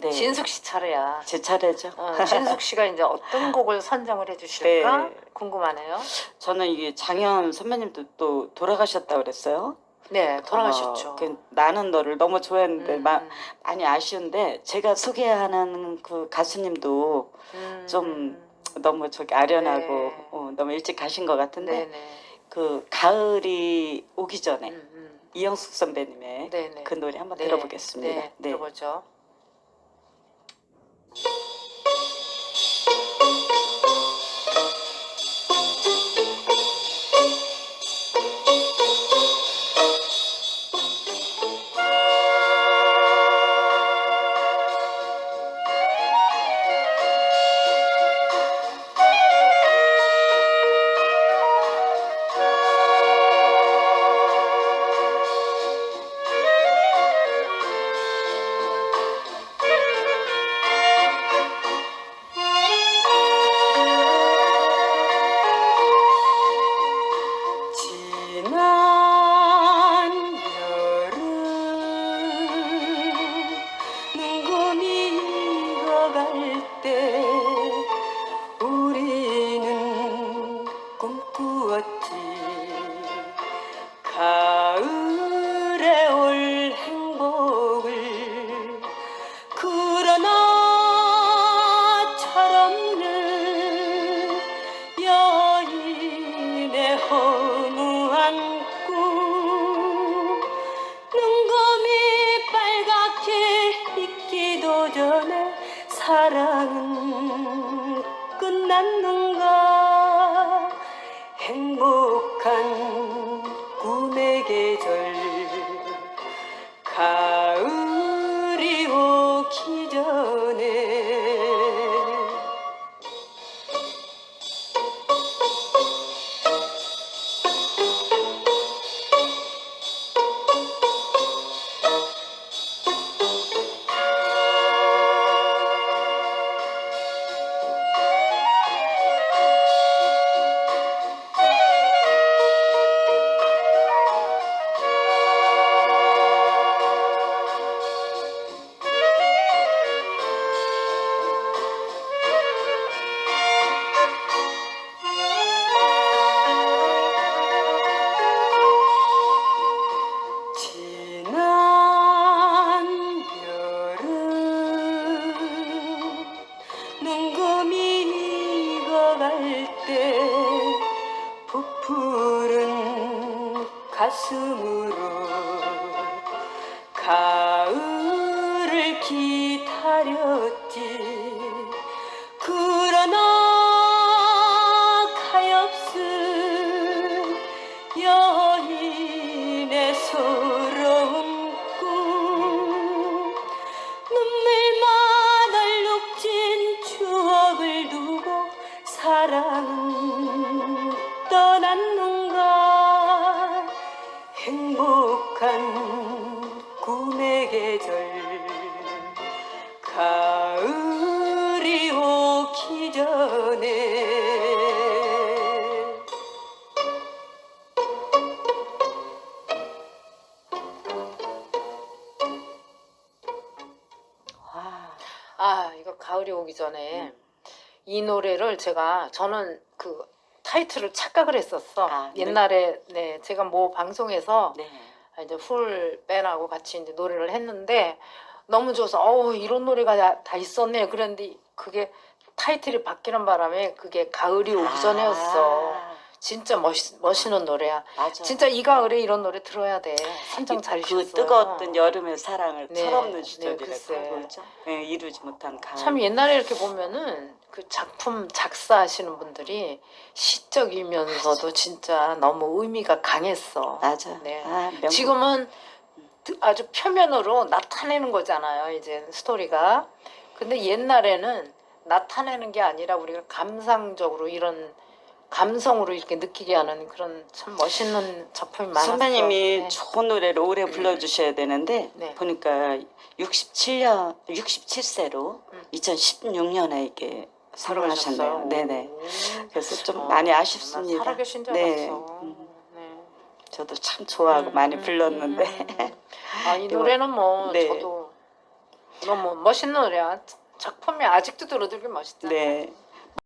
네. 진숙 씨 차례야. 제 차례죠. 어, 진숙 씨가 이제 어떤 곡을 선정을 해주실까 네. 궁금하네요. 저는 이게 장현 선배님도 또 돌아가셨다 그랬어요. 네, 돌아가셨죠. 어, 그 나는 너를 너무 좋아했는데 음, 마- 많이 아쉬운데 제가 소개하는 그 가수님도 음, 좀 너무 저기 아련하고 네. 어, 너무 일찍 가신 것 같은데 네네. 그 가을이 오기 전에 음, 음. 이영숙 선배님의 네네. 그 노래 한번 네, 들어보겠습니다. 네, 네. 들어보죠. 갈 때 사랑은 끝났는가? 행복한 꿈의 계절. 가 가슴으로 가을을 기다렸지. 그러나 가엾은 여인의 서러운 꿈. 눈물만 얼룩진 추억을 두고 사랑은 떠났는가 행복한 꿈의 계절. 가을이 오기 전에. 와, 아, 이거 가을이 오기 전에. 음. 이 노래를 제가 저는 그 타이틀을 착각을 했었어. 아, 네. 옛날에 네, 제가 뭐 방송에서 네. 이제 풀 밴하고 같이 이제 노래를 했는데 너무 좋아서 어우 이런 노래가 다, 다 있었네. 그런데 그게 타이틀이 바뀌는 바람에 그게 가을이 오기 전에였어. 아, 진짜 멋있, 멋있는 노래야. 맞아. 진짜 이 가을에 이런 노래 들어야 돼. 선정 잘 그. 뜨거웠던 여름의 사랑을 네, 철없는 네, 시절이라고 글쎄. 그러죠. 네, 이루지 못한 가을. 참 옛날에 이렇게 보면은 그 작품 작사하시는 분들이 시적이면서도 진짜 너무 의미가 강했어. 맞아. 네. 아. 지금은 아주 표면으로 나타내는 거잖아요. 이제 스토리가. 근데 옛날에는 나타내는 게 아니라 우리가 감상적으로 이런 감성으로 이렇게 느끼게 하는 그런 참 멋있는 작품이 많았어. 선배님이 네. 좋은 노래를 오래 불러주셔야 되는데 네. 보니까 67년 67세로 음. 2016년에 이게 돌아가셨네요. 네네. 오. 그래서 좀 어, 많이 나 아쉽습니다. 살아계신 줄 네. 알았어. 음. 네. 저도 참 좋아하고 음, 많이 음, 불렀는데 음, 음. 아, 이 노래는 뭐 네. 저도 너무 멋있는 노래야. 작품이 아직도 들어들기 멋있잖아. 네.